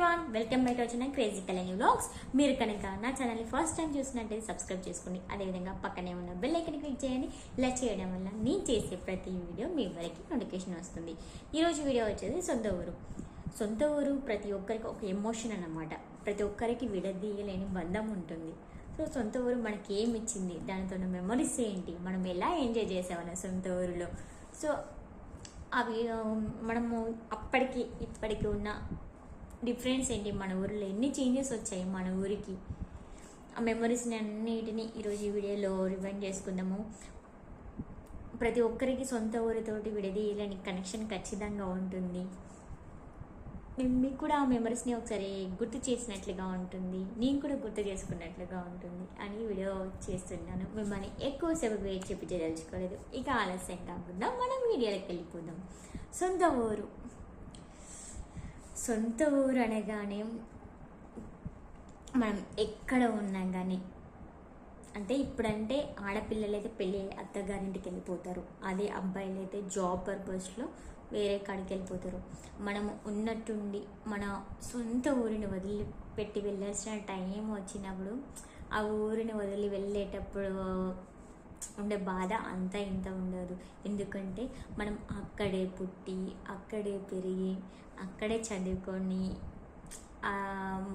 Everyone welcome బైట్ వచ్చిన crazy Kalyani vlogs మీరు కనుక నా ఛానల్ని ఫస్ట్ టైం చూసినట్టయితే సబ్స్క్రైబ్ చేసుకోండి. అదేవిధంగా పక్కనే ఉన్న బెల్ ఐకన్ క్లిక్ చేయండి. ఇలా చేయడం వల్ల నేను చేసే ప్రతి వీడియో మీ వరకు నోటిఫికేషన్ వస్తుంది. ఈరోజు వీడియో వచ్చేది సొంత ఊరు. సొంత ఊరు ప్రతి ఒక్కరికి ఒక ఎమోషన్ అన్నమాట. ప్రతి ఒక్కరికి విడదీయలేని బంధం ఉంటుంది. సో సొంత ఊరు మనకి ఏమి ఇచ్చింది? దానితో ఉన్న మెమరీస్ ఏంటి? మనం ఎలా ఎంజాయ్ చేసామన్న సొంత ఊరిలో? సో అవి మనము అప్పటికి ఇప్పటికి ఉన్న డిఫరెన్స్ ఏంటి మన ఊరిలో? ఎన్ని చేంజెస్ వచ్చాయి మన ఊరికి? ఆ మెమరీస్ని అన్నిటిని ఈరోజు ఈ వీడియోలో రివైండ్ చేసుకుందాము. ప్రతి ఒక్కరికి సొంత ఊరితోటి విడదీయలేని కనెక్షన్ ఖచ్చితంగా ఉంటుంది. మేము మీకు కూడా ఆ మెమరీస్ని ఒకసారి గుర్తు చేసినట్లుగా ఉంటుంది. నేను కూడా గుర్తు చేసుకున్నట్లుగా ఉంటుంది అని వీడియో చేస్తున్నాను. మిమ్మల్ని ఎక్కువసేపు వెయిట్ చెప్పించదలుచుకోలేదు ఇక ఆలస్యం కాకుండా మనం వీడియోలోకి వెళ్ళిపోదాం. సొంత ఊరు. సొంత ఊరు అనగానే మనం ఎక్కడ ఉన్నా కానీ అంటే ఇప్పుడంటే ఆడపిల్లలు అయితే పెళ్ళి అత్తగారింటికి వెళ్ళిపోతారు. అదే అబ్బాయిలు అయితే జాబ్ పర్పస్లో వేరే కాడికి వెళ్ళిపోతారు. మనం ఉన్నట్టుండి మన సొంత ఊరిని వదిలిపెట్టి వెళ్ళాల్సిన టైం వచ్చినప్పుడు ఆ ఊరిని వదిలి వెళ్ళేటప్పుడు ఉండే బాధ అంతా ఇంత ఉండదు. ఎందుకంటే మనం అక్కడే పుట్టి అక్కడే పెరిగి అక్కడే చదువుకొని ఆ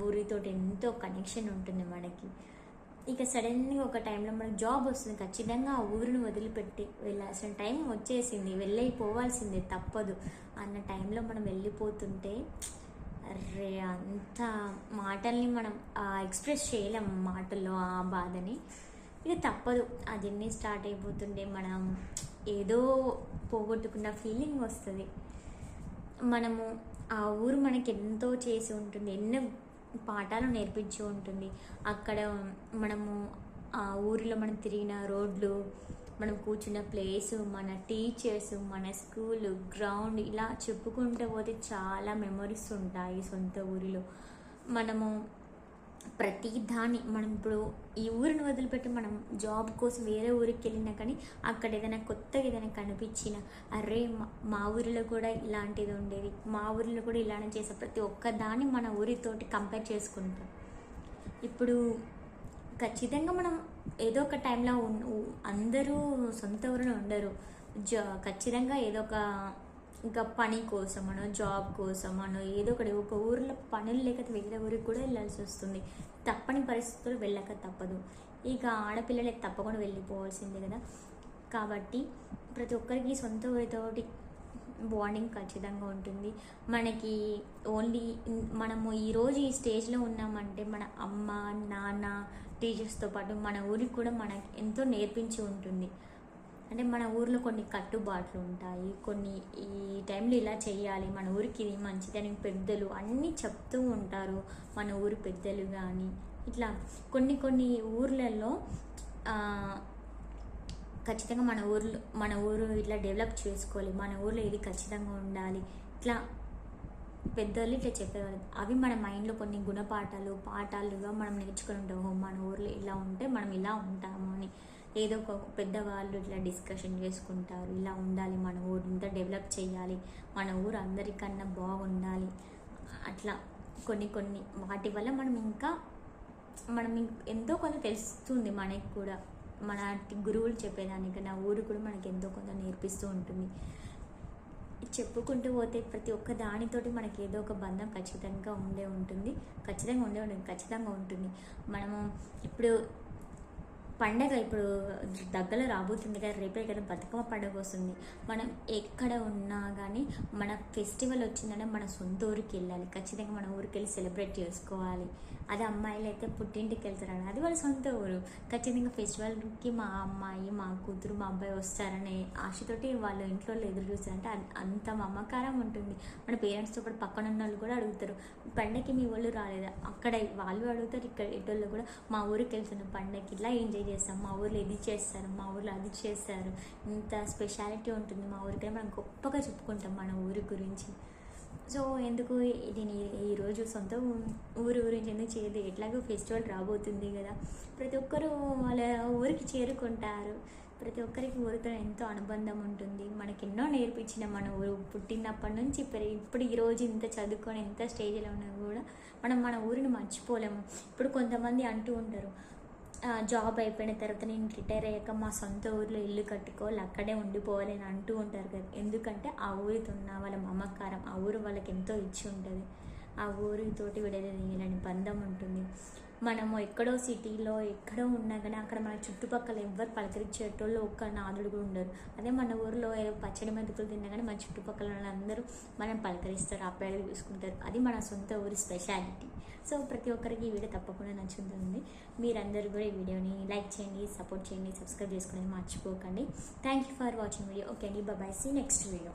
ఊరితో ఎంతో కనెక్షన్ ఉంటుంది మనకి. ఇక సడన్గా ఒక టైంలో మనకు జాబ్ వస్తుంది. ఖచ్చితంగా ఆ ఊరిని వదిలిపెట్టి వెళ్ళాల్సిన టైం వచ్చేసింది. వెళ్ళైపోవాల్సిందే తప్పదు అన్న టైంలో మనం వెళ్ళిపోతుంటే అరే అంత మాటల్ని మనం ఎక్స్ప్రెస్ చేయలేం మాటల్లో ఆ బాధని. ఇక తప్పదు. అదన్నీ స్టార్ట్ అయిపోతుండే మనం ఏదో పోగొట్టుకున్న ఫీలింగ్ వస్తుంది. మనము ఆ ఊరు మనకి ఎంతో చేసి ఉంటుంది. ఎన్నో పాఠాలు నేర్పించి ఉంటుంది. అక్కడ మనము ఆ ఊరిలో మనం తిరిగిన రోడ్లు మనం కూర్చున్న ప్లేస్ మన టీచర్స్ మన స్కూల్ గ్రౌండ్ ఇలా చెప్పుకుంటూ పోతే చాలా మెమరీస్ ఉంటాయి సొంత ఊరిలో. మనము ప్రతి దాన్ని మనం ఇప్పుడు ఈ ఊరిని వదిలిపెట్టి మనం జాబ్ కోసం వేరే ఊరికి వెళ్ళినా కానీ అక్కడ ఏదైనా కొత్తగా ఏదైనా కనిపించిన అరే మా- ఊరిలో కూడా ఇలాంటిది ఉండేది. మా ఊరిలో కూడా ఇలానే చేసే ప్రతి ఒక్క దాన్ని మన ఊరితోటి కంపేర్ చేసుకుంటాం. ఇప్పుడు ఖచ్చితంగా మనం ఏదో ఒక టైంలో ఉ- అందరూ సొంత ఊరిని ఉండరు. జ ఖచ్చితంగా ఏదో ఒక ఇంకా పని కోసమనో జాబ్ కోసమనో ఏదో ఒకటి ఒక ఊరిలో పనులు లేక వేరే ఊరికి కూడా వెళ్ళాల్సి వస్తుంది. తప్పని పరిస్థితులు వెళ్ళక తప్పదు. ఇక ఆడపిల్లలే తప్పకుండా వెళ్ళిపోవాల్సిందే కదా. కాబట్టి ప్రతి ఒక్కరికి సొంత ఊరితోటి బాండింగ్ ఖచ్చితంగా ఉంటుంది. మనకి ఓన్లీ మనము ఈరోజు ఈ స్టేజ్లో ఉన్నామంటే మన అమ్మ నాన్న టీచర్స్తో పాటు మన ఊరికి కూడా మనకి ఎంతో నేర్పించి ఉంటుంది. అంటే మన ఊర్లో కొన్ని కట్టుబాట్లు ఉంటాయి కొన్ని ఈ టైంలో ఇలా చేయాలి మన ఊరికి ఇది మంచిదని పెద్దలు అన్నీ చెప్తూ ఉంటారు మన ఊరు పెద్దలు కానీ ఇట్లా కొన్ని కొన్ని ఊర్లలో ఖచ్చితంగా మన ఊర్లో మన ఊరు ఇట్లా డెవలప్ చేసుకోవాలి మన ఊర్లో ఇది ఖచ్చితంగా ఉండాలి. ఇట్లా పెద్దలు ఇట్లా చెప్పేవారు అవి మన మైండ్లో కొన్ని గుణపాఠాలు పాఠాలుగా మనం నేర్చుకుని ఉంటాము. మన ఊర్లో ఇలా ఉంటే మనం ఇలా ఉంటాము అని. ఏదో ఒక పెద్దవాళ్ళు ఇట్లా డిస్కషన్ చేసుకుంటారు. ఇలా ఉండాలి మన ఊరు ఇంత డెవలప్ చేయాలి. మన ఊరు అందరికన్నా బాగుండాలి. అట్లా కొన్ని కొన్ని వాటి వల్ల మనం ఇంకా మనం ఎంతో కొంత తెలుస్తుంది మనకి కూడా. మన గురువులు చెప్పేదానికన్నా ఊరు కూడా మనకి ఎంతో కొంత నేర్పిస్తూ ఉంటుంది. చెప్పుకుంటూ పోతే ప్రతి ఒక్క దానితోటి మనకి ఏదో ఒక బంధం ఖచ్చితంగా ఉండే ఉంటుంది. ఖచ్చితంగా ఉండే ఉంటుంది ఖచ్చితంగా ఉంటుంది. మనము ఇప్పుడు పండగ ఇప్పుడు దగ్గరలో రాబోతుంది కదా రేపే కదా బతుకమ్మ పండగ వస్తుంది. మనం ఎక్కడ ఉన్నా కానీ మన ఫెస్టివల్ వచ్చిందంటే మన సొంత ఊరికి వెళ్ళాలి. ఖచ్చితంగా మన ఊరికి వెళ్ళి సెలబ్రేట్ చేసుకోవాలి. అదే అమ్మాయిలు అయితే పుట్టింటికి వెళ్తారని. అది వాళ్ళ సొంత ఊరు. ఖచ్చితంగా ఫెస్టివల్కి మా అమ్మాయి మా కూతురు మా అబ్బాయి వస్తారనే ఆశతోటి వాళ్ళ ఇంట్లో ఎదురు చూస్తారంటే అంత మమకారం ఉంటుంది. మన పేరెంట్స్తో పాటు పక్కన ఉన్న వాళ్ళు కూడా అడుగుతారు పండగకి మీ వాళ్ళు రాలేదా? అక్కడ వాళ్ళు అడుగుతారు ఇక్కడ ఇటోళ్ళు కూడా మా ఊరికి వెళ్తున్న పండగకి ఇలా ఎంజాయ్ చేస్తాం మా ఊర్లో ఇది చేస్తారు మా ఊర్లో అది చేస్తారు ఇంత స్పెషాలిటీ ఉంటుంది మా ఊరికి మనం గొప్పగా చెప్పుకుంటాం మన ఊరి గురించి. సో ఎందుకు దీని ఈరోజు సొంత ఊరు గురించి ఎందుకు చేయదు ఎట్లాగో ఫెస్టివల్ రాబోతుంది కదా. ప్రతి ఒక్కరూ వాళ్ళ ఊరికి చేరుకుంటారు. ప్రతి ఒక్కరికి ఊరితో ఎంతో అనుబంధం ఉంటుంది. మనకి ఎన్నో నేర్పించిన మన ఊరు పుట్టినప్పటి నుంచి ఇప్పుడు ఈరోజు ఇంత చదువుకొని ఎంత స్టేజ్లో ఉన్నా కూడా మనం మన ఊరిని మర్చిపోలేము. ఇప్పుడు కొంతమంది అంటూ ఉంటారు జాబ్ అయిపోయిన తర్వాత నేను రిటైర్ అయ్యాక మా సొంత ఊర్లో ఇల్లు కట్టుకోవాలి అక్కడే ఉండిపోవాలి అని అంటూ ఉంటారు కదా. ఎందుకంటే ఆ ఊరితో ఉన్న వాళ్ళ మమకారం ఆ ఊరు వాళ్ళకి ఎంతో ఇచ్చి ఉంటుంది. ఆ ఊరితోటి విడదీయలేని బంధం ఉంటుంది. మనము ఎక్కడో సిటీలో ఎక్కడో ఉన్నా కానీ అక్కడ మన చుట్టుపక్కల ఎవ్వరు పలకరించేటోళ్ళు ఒక్క నాదుడు కూడా ఉండరు. అదే మన ఊరిలో ఏదో పచ్చడి మెతుకులు తిన్నా కానీ మన చుట్టుపక్కల వాళ్ళందరూ మనం పలకరిస్తారు అప్పేళ్ళు చూసుకుంటారు అది మన సొంత ఊరి స్పెషాలిటీ. సో ప్రతి ఒక్కరికి ఈ వీడియో తప్పకుండా నచ్చుతుంది. మీరందరూ కూడా ఈ వీడియోని లైక్ చేయండి సపోర్ట్ చేయండి సబ్స్క్రైబ్ చేసుకునేది మర్చిపోకండి. Thank you for watching video okay అండి బాయ్ సీ నెక్స్ట్ వీడియో